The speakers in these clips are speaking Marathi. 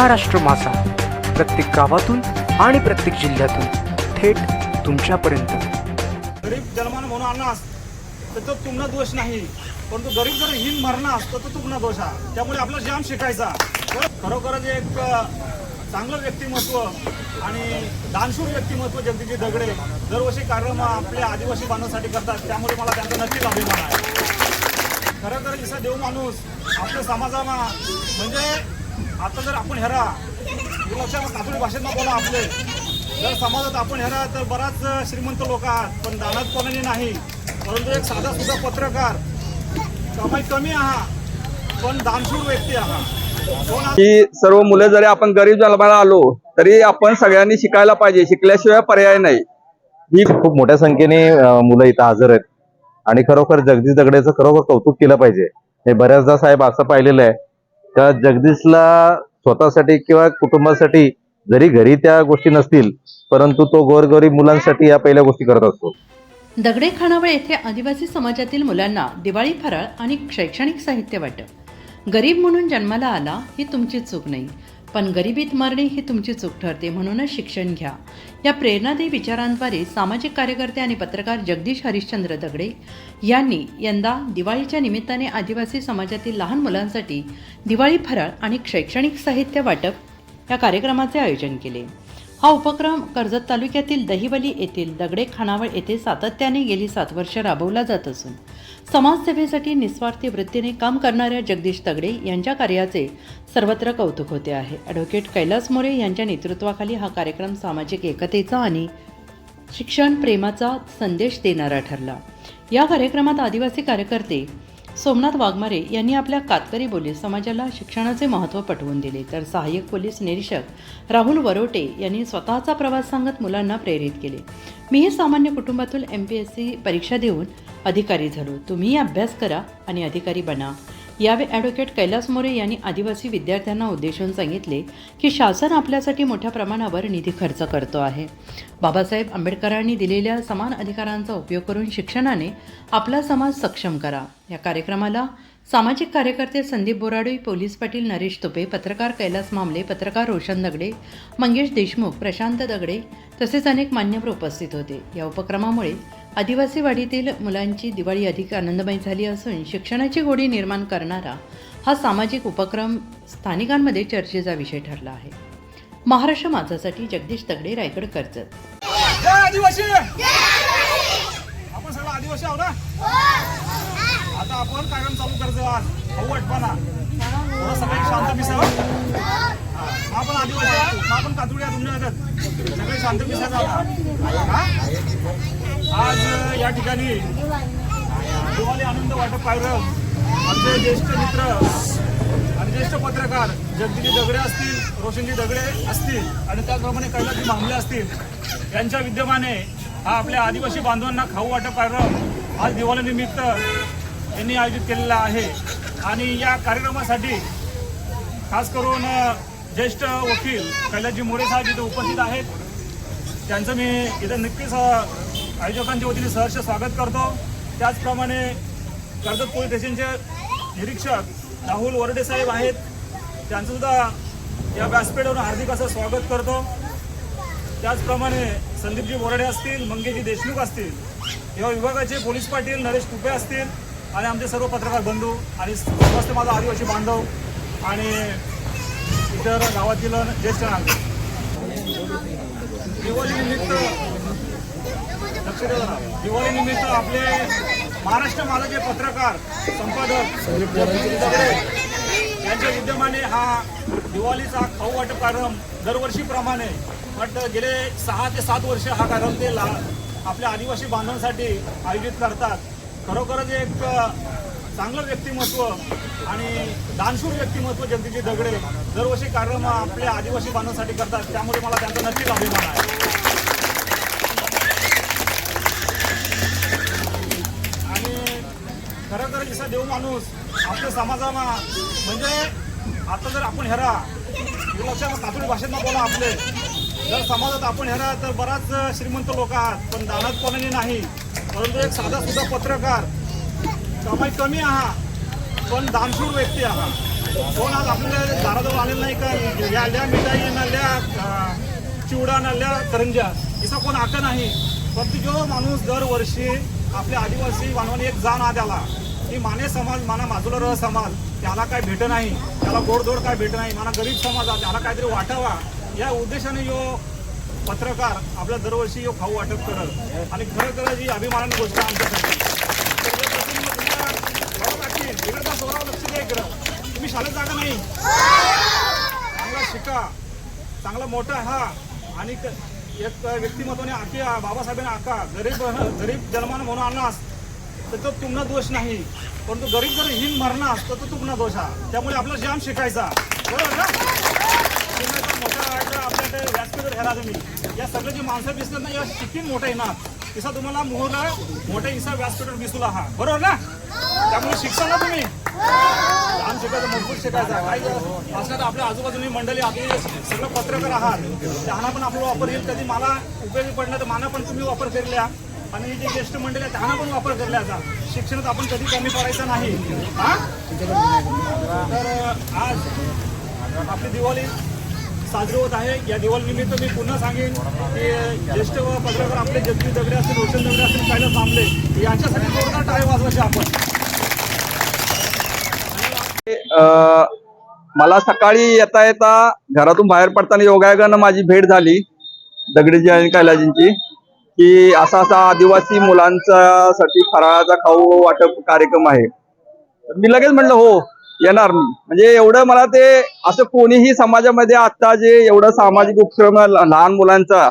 महाराष्ट्र मासा प्रत्येक गावातून आणि प्रत्येक जिल्ह्यातून थेट तुमच्यापर्यंत. गरीब जलमान म्हणून आणलास तर तो तुम्हाला दोष नाही. परंतु गरीब जर हिंद असतो तर तो तुम्हाला दोष आहे. त्यामुळे आपलं जाम शिकायचा खरोखरच एक चांगलं व्यक्तिमत्व आणि दानशूर व्यक्तिमत्व जगदीजी दगडे दरवर्षी कार्यक्रम आपल्या आदिवासी बांधवांसाठी करतात. त्यामुळे मला त्यांचा नक्कीच अभिमान आहे. खरं तर इसा देव माणूस आपल्या समाजामा म्हणजे आता जर आपण हेरा लक्षात कातुडी भाषेत बोला आपले जर समाजात आपण हेरा तर बराच श्रीमंत लोक आहात पण दानात कोणाने नाही परंतु एक साधा सुद्धा पत्रकार कमाई कमी आहात पण दानशूर व्यक्ती आहात? की सर्व मुलं जरी आपण गरीब जन्माला आलो तरी आपण सगळ्यांनी शिकायला पाहिजे शिकल्याशिवाय पर्याय नाही. ही खूप मोठ्या संख्येने मुलं इथं हजर आहेत. आणि खरोखर जगदीश दगडेचं खरोखर कौतुक केलं पाहिजे. हे बऱ्याचदा साहेब असं पाहिलेलं आहे का जगदीशला स्वतःसाठी किंवा कुटुंबासाठी जरी घरी त्या गोष्टी नसतील परंतु तो गोरगरीब मुलांसाठी या पहिल्या गोष्टी करत असतो. दगडे खानावळ येथे आदिवासी समाजातील मुलांना दिवाळी फराळ आणि शैक्षणिक साहित्य वाटप. गरीब म्हणून जन्माला आला ही तुमची चूक नाही पण गरिबीत मरणे ही तुमची चूक ठरते म्हणूनच शिक्षण घ्या. या प्रेरणादायी विचारांद्वारे सामाजिक कार्यकर्ते आणि पत्रकार जगदीश हरिश्चंद्र दगडे यांनी यंदा दिवाळीच्या निमित्ताने आदिवासी समाजातील लहान मुलांसाठी दिवाळी फराळ आणि शैक्षणिक साहित्य वाटप या कार्यक्रमाचे आयोजन केले. हा उपक्रम कर्जत तालुक्यातील दहिवली येथील दगडे खानावळ येथे सातत्याने गेली सात वर्ष राबवला जात असून समाजसेवेसाठी निस्वार्थी वृत्तीने काम करणाऱ्या जगदीश दगडे यांच्या कार्याचे सर्वत्र कौतुक होते आहे. ॲडव्होकेट कैलास मोरे यांच्या नेतृत्वाखाली हा कार्यक्रम सामाजिक एकतेचा आणि शिक्षण प्रेमाचा संदेश देणारा ठरला. या कार्यक्रमात आदिवासी कार्यकर्ते सोमनाथ वाघमारे यांनी आपल्या कातकरी बोलीत समाजाला शिक्षणाचे महत्त्व पटवून दिले. तर सहाय्यक पोलीस निरीक्षक राहुल वरोटे यांनी स्वतःचा प्रवास सांगत मुलांना प्रेरित केले. मीही सामान्य कुटुंबातून एम पी एस सी परीक्षा देऊन अधिकारी झालो. तुम्हीही अभ्यास करा आणि अधिकारी बना. यावेळी ॲडव्होकेट कैलास मोरे यांनी आदिवासी विद्यार्थ्यांना उद्देशून सांगितले की शासन आपल्यासाठी मोठ्या प्रमाणावर निधी खर्च करतो आहे. बाबासाहेब आंबेडकरांनी दिलेल्या समान अधिकारांचा उपयोग करून शिक्षणाने आपला समाज सक्षम करा. या कार्यक्रमाला सामाजिक कार्यकर्ते संदीप बोराडे पोलीस पाटील नरेश तुपे पत्रकार कैलास मामले पत्रकार रोशन दगडे मंगेश देशमुख प्रशांत दगडे तसेच अनेक मान्यवर उपस्थित होते. या उपक्रमामुळे आदिवासी वाडीतील मुलांची दिवाळी अधिक आनंदमय झाली असून शिक्षणाची गोडी निर्माण करणारा हा सामाजिक उपक्रम स्थानिकांमध्ये चर्चेचा विषय ठरला आहे. महाराष्ट्र माझासाठी जगदीश तगडे रायगड कर्जत आदिवासी! आपण सगळं आदिवासी आहो ना? आता आपण कार्यक्रम चालू करतो आज. शांत हा आपण आदिवासी हा आपण कातुड्या आहे तुमच्या हातात सगळे शांत मिसायचं आज या ठिकाणी दिवाळी आनंद वाटप कार्यक्रम. आमचे ज्येष्ठ मित्र आणि ज्येष्ठ पत्रकार जगदीजी दगडे असतील रोशनजी दगडे असतील आणि त्याचप्रमाणे कैलासजी मामले असतील यांच्या विद्यमाने हा आपल्या आदिवासी बांधवांना खाऊ वाटप कार्यक्रम आज दिवाळीनिमित्त यांनी आयोजित केलेला आहे. आणि या कार्यक्रमासाठी खास करून ज्येष्ठ वकील कैलासजी मोरे साहेब इथे उपस्थित आहेत. त्यांचं मी इथं नक्कीच आयोजकांच्या वतीने सहर्ष स्वागत करतो. त्याचप्रमाणे कर्जत पोलीस स्टेशनचे निरीक्षक राहुल वरडे साहेब आहेत. त्यांचंसुद्धा या व्यासपीठावर हार्दिक असं स्वागत करतो. त्याचप्रमाणे संदीपजी बोराडे असतील मंगेजी देशमुख असतील या विभागाचे पोलीस पाटील नरेश तुपे असतील आणि आमचे सर्व पत्रकार बंधू आणि समस्त माझा आदिवासी बांधव आणि इतर गावातील ज्येष्ठ नागरिक. दिवाळीनिमित्त लक्ष दिवाळीनिमित्त आपले महाराष्ट्र माझाचे पत्रकार संपादक यांच्या विद्यमाने हा दिवाळीचा खाऊ वाटप कार्यक्रम दरवर्षीप्रमाणे बट गेले सहा ते सात वर्ष हा कार्यक्रम ते ला आपल्या आदिवासी बांधवांसाठी आयोजित करतात. खरोखरच एक चांगलं व्यक्तिमत्व आणि दानशूर व्यक्तिमत्व जनतेचे दगडे दरवर्षी कार्यक्रम आपल्या आदिवासी बांधवांसाठी करतात. त्यामुळे मला त्यांचा नक्कीच अभिमान आहे. आणि खरं तर जसा देव माणूस आपल्या समाजामा म्हणजे आता जर आपण हेरा लक्षात कातुडी भाषेत बोला आपले. जर समाजात आपण हेरा तर बराच श्रीमंत लोक आहात पण दानात कोणाने नाही परंतु एक साधा सुद्धा पत्रकार कमाई कमी आहात पण दानशूर व्यक्ती आहात कोण आज आपल्या दाराजवळ आलेलं नाही का? या आल्या मिठाई नल्या चिवडा नाल्या करंजा याचा कोण आका नाही. फक्त जो माणूस दरवर्षी आपल्या आदिवासी मानवाने एक जाण आ त्याला की माने समाज माना माजूला रह समाज त्याला काय भेट नाही. त्याला गोडधोड काय भेट नाही. माना गरीब समाज त्याला काहीतरी वाटावा. या उद्देशाने यो पत्रकार आपल्या दरवर्षी यो खाऊ वाटप करत. आणि खरं खरं ही अभिमानाची गोष्ट आमच्यासाठी तर हे बघून मी तुम्हाला बरं वाटेल. इकडे तर सोराव लक्ष द्या इकडं जागा नाही. चांगला शिका. चांगला मोठा हा. आणि एक व्यक्तिमत्वाने आकी बाबासाहेबांनी आका. गरीब गरीब जन्मानं म्हणून आणलास तर तो तुम्हाला दोष नाही. परंतु गरीब जर हिंद मरणास तर तो तुम्हाला दोष हा. त्यामुळे आपला जाम शिकायचा. बरोबर ना? तुम्ही मोठा आपल्याकडे व्यासपीठ घ्यायला तुम्ही या सगळे जे माणसं दिसतात ना या शिकीन मोठा येणार तिसा तुम्हाला मोहरा मोठ्या इसा व्यासपीठावर दिसू हा बरोबर ना? त्यामुळे शिक्षण ना तुम्ही. लहान शिकायचं मजबूत शिकायचं काही असणार आपल्या आजूबाजूनी मंडळी आपली सगळं पत्रकार आहात त्यांना पण आपला वापर येईल. कधी मला उपयोगी पडलं तर मला पण तुम्ही वापर केलेल्या आणि जे ज्येष्ठ मंडळी आहे त्यांना पण वापर केल्याचा शिक्षणात आपण कधी कमी पडायचं नाही. तर आज आपली दिवाळी साजरी होत आहे. या दिवाळी निमित्त मी पुन्हा सांगेन की ज्येष्ठ व पत्रकार आपले जगदीश दगडे असतील रोशन दगडे असतील पहिला थांबले यांच्यासाठी जोरदार टाळे वाजवायचे आपण. मला सकाळी येता येता घरातून बाहेर पडताना योगायोगानं माझी भेट झाली दगडीजी आणि कैलाजींची की असा असा आदिवासी मुलांचा साठी फराळाचा खाऊ वाटप कार्यक्रम आहे. तर मी लगेच म्हणलं हो येणार मी. म्हणजे एवढं मला ते असं कोणीही समाजामध्ये आता जे एवढं सामाजिक उपक्रम लहान मुलांचा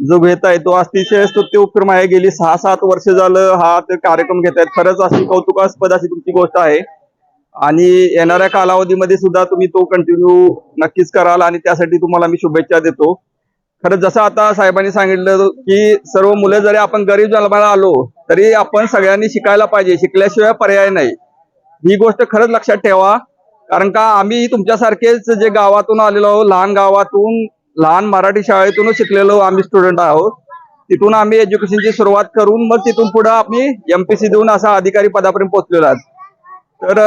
जो घेत आहे तो अतिशय स्तुत्य उपक्रम आहे. गेली सहा सात वर्ष झालं हा ते कार्यक्रम घेत आहेत खरंच अशी कौतुकास्पद अशी तुमची गोष्ट आहे. आणि येणाऱ्या कालावधीमध्ये सुद्धा तुम्ही तो कंटिन्यू नक्कीच कराल आणि त्यासाठी तुम्हाला मी शुभेच्छा देतो. खरं जसं आता साहेबांनी सांगितलं की सर्व मुलं जरी आपण गरीब जन्माला आलो तरी आपण सगळ्यांनी शिकायला पाहिजे. शिकल्याशिवाय पर्याय नाही. ही गोष्ट खरंच लक्षात ठेवा. कारण का आम्ही तुमच्यासारखेच जे गावातून आलेलो आहोत लहान गावातून लहान मराठी शाळेतूनच शिकलेलो आम्ही स्टुडंट आहोत. तिथून आम्ही एज्युकेशनची सुरुवात करून मग तिथून पुढे आम्ही एमपीसी देऊन असा अधिकारी पदापर्यंत पोहोचलेलो आहोत. तर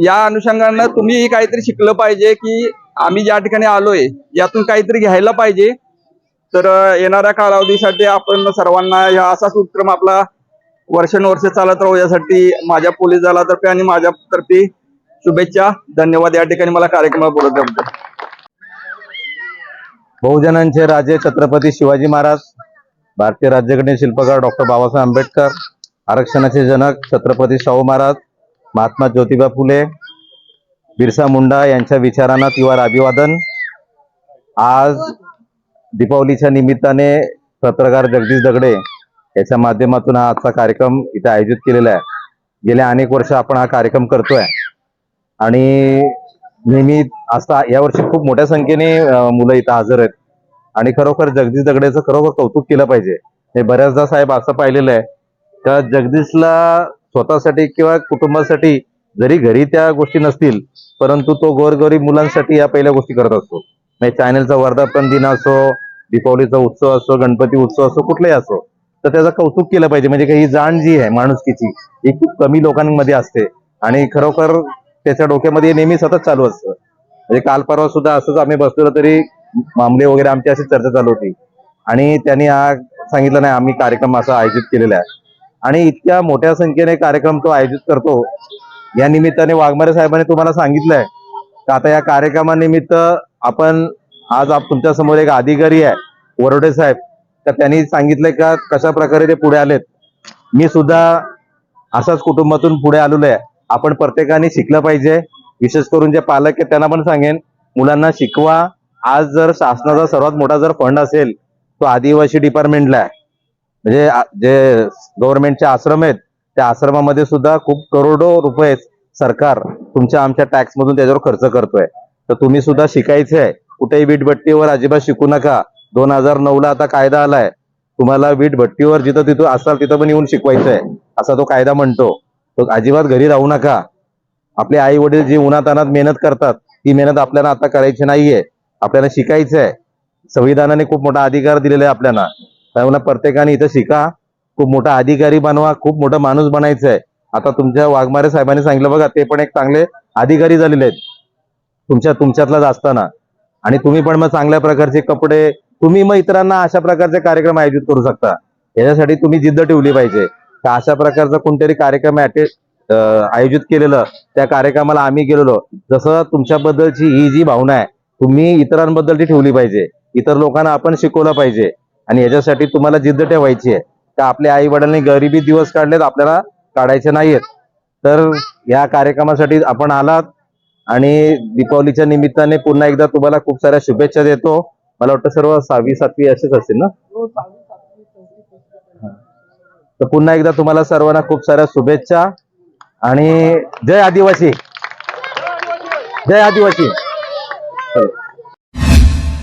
या अनुषंगानं तुम्ही काहीतरी शिकलं पाहिजे की आम्ही ज्या ठिकाणी आलोय यातून काहीतरी घ्यायला पाहिजे. तर येणाऱ्या कालावधीसाठी आपण सर्वांना या असाच उपक्रम आपला वर्षानुवर्ष चालत राहू यासाठी माझ्या पोलीस दलातर्फे आणि माझ्यातर्फे शुभेच्छा. धन्यवाद. या ठिकाणी मला कार्यक्रमात बोलत बहुजनांचे राजे छत्रपती शिवाजी महाराज भारतीय राज्यघटने शिल्पकार डॉक्टर बाबासाहेब आंबेडकर आरक्षणाचे जनक छत्रपती शाहू महाराज महात्मा ज्योतिबा फुले बिरसा मुंडा यांच्या विचारांना तिवार अभिवादन. आज दीपावलीच्या निमित्ताने पत्रकार जगदीश दगडे याच्या माध्यमातून हा आजचा कार्यक्रम इथे आयोजित केलेला आहे. गेल्या अनेक वर्ष आपण हा कार्यक्रम करतोय. आणि नेहमी असा यावर्षी खूप मोठ्या संख्येने मुलं इथं हजर आहेत. आणि खरोखर जगदीश दगडेचं खरोखर कौतुक केलं पाहिजे. हे बऱ्याचदा साहेब असं पाहिलेलं आहे. का जगदीशला स्वतःसाठी किंवा कुटुंबासाठी जरी घरी त्या गोष्टी नसतील परंतु तो गोरगरीब मुलांसाठी या पहिल्या गोष्टी करत असतो. म्हणजे चॅनलचा वर्धापन दिन असो दीपावलीचा उत्सव असो गणपती उत्सव असो कुठलाही असो तर त्याचं कौतुक केलं पाहिजे. म्हणजे काही ही जाण जी आहे माणुसकीची ही खूप कमी लोकांमध्ये असते. आणि खरोखर त्याच्या डोक्यामध्ये नेहमी सतत चालू असतं. म्हणजे काल परवा सुद्धा असंच आम्ही बसलो तरी मामले वगैरे आमची अशी चर्चा चालू होती. आणि त्यांनी हा सांगितलं नाही आम्ही कार्यक्रम असा आयोजित केलेला आहे. आणि इतक्या मोठ्या संख्येने कार्यक्रम तो आयोजित करतो. या निमित्ताने वाघमारे साहेबांनी तुम्हाला सांगितलंय का आता या कार्यक्रमानिमित्त आपण आज आप तुमच्यासमोर एक अधिकारी आहे वरोडे साहेब. तर त्यांनी सांगितलंय का कशा प्रकारे ते पुढे आलेत? मी सुद्धा असाच कुटुंबातून पुढे आलेलो आहे. आपण प्रत्येकाने शिकलं पाहिजे. विशेष करून जे पालक आहेत त्यांना पण सांगेन मुलांना शिकवा. आज जर शासनाचा सर्वात मोठा जर फंड असेल तो आदिवासी डिपार्टमेंटला आहे. म्हणजे जे गव्हर्नमेंटचे आश्रम आहेत त्या आश्रमामध्ये सुद्धा खूप करोडो रुपये सरकार तुमच्या आमच्या टॅक्स मधून त्याच्यावर खर्च करतोय. तर तुम्ही सुद्धा शिकायचे आहे. कुठेही वीटभट्टीवर अजिबात शिकू नका. दोन हजार नऊ ला आता कायदा आलाय. तुम्हाला वीट भट्टीवर जिथं तिथं असाल तिथं पण येऊन शिकवायचं आहे असा तो कायदा म्हणतो. तो अजिबात घरी राहू नका. आपले आई वडील जी उन्हातानात मेहनत करतात ती मेहनत आपल्याला आता करायची नाहीये. आपल्याला शिकायचं आहे संविधानाने खूप मोठा अधिकार दिलेला आहे आपल्याला. त्यामुळे प्रत्येकाने इथं शिका. खूप मोठा अधिकारी बनवा. खूप मोठा माणूस बनायचं आहे आता तुमच्या वाघमारे साहेबांनी सांगितलं बघा ते पण एक चांगले अधिकारी झालेले आहेत. तुमच्या तुमच्यातलाच असताना. आणि तुम्ही पण मग चांगल्या प्रकारचे कपडे तुम्ही मग इतरांना अशा प्रकारचे कार्यक्रम आयोजित करू शकता. याच्यासाठी तुम्ही जिद्द ठेवली पाहिजे. का अशा प्रकारचा कोणतरी कार्यक्रम आयोजित केलेलं त्या कार्यक्रमाला आम्ही गेलेलो. जसं तुमच्याबद्दलची ही जी भावना आहे तुम्ही इतरांबद्दलची ठेवली पाहिजे. इतर लोकांना आपण शिकवलं पाहिजे. आणि याच्यासाठी तुम्हाला जिद्द ठेवायची आहे. का आपल्या आई वडिलांनी गरिबी दिवस काढलेत आपल्याला काढायचे नाहीयेत. तर या कार्यक्रमासाठी आपण आलात आणि दीपावलीच्या निमित्ताने पुन्हा एकदा तुम्हाला खूप साऱ्या शुभेच्छा देतो. मला वाटतं सर्व सहावी सातवी असेच असतील ना? तर पुन्हा एकदा तुम्हाला सर्वांना खूप साऱ्या शुभेच्छा आणि जय आदिवासी. जय आदिवासी. हो.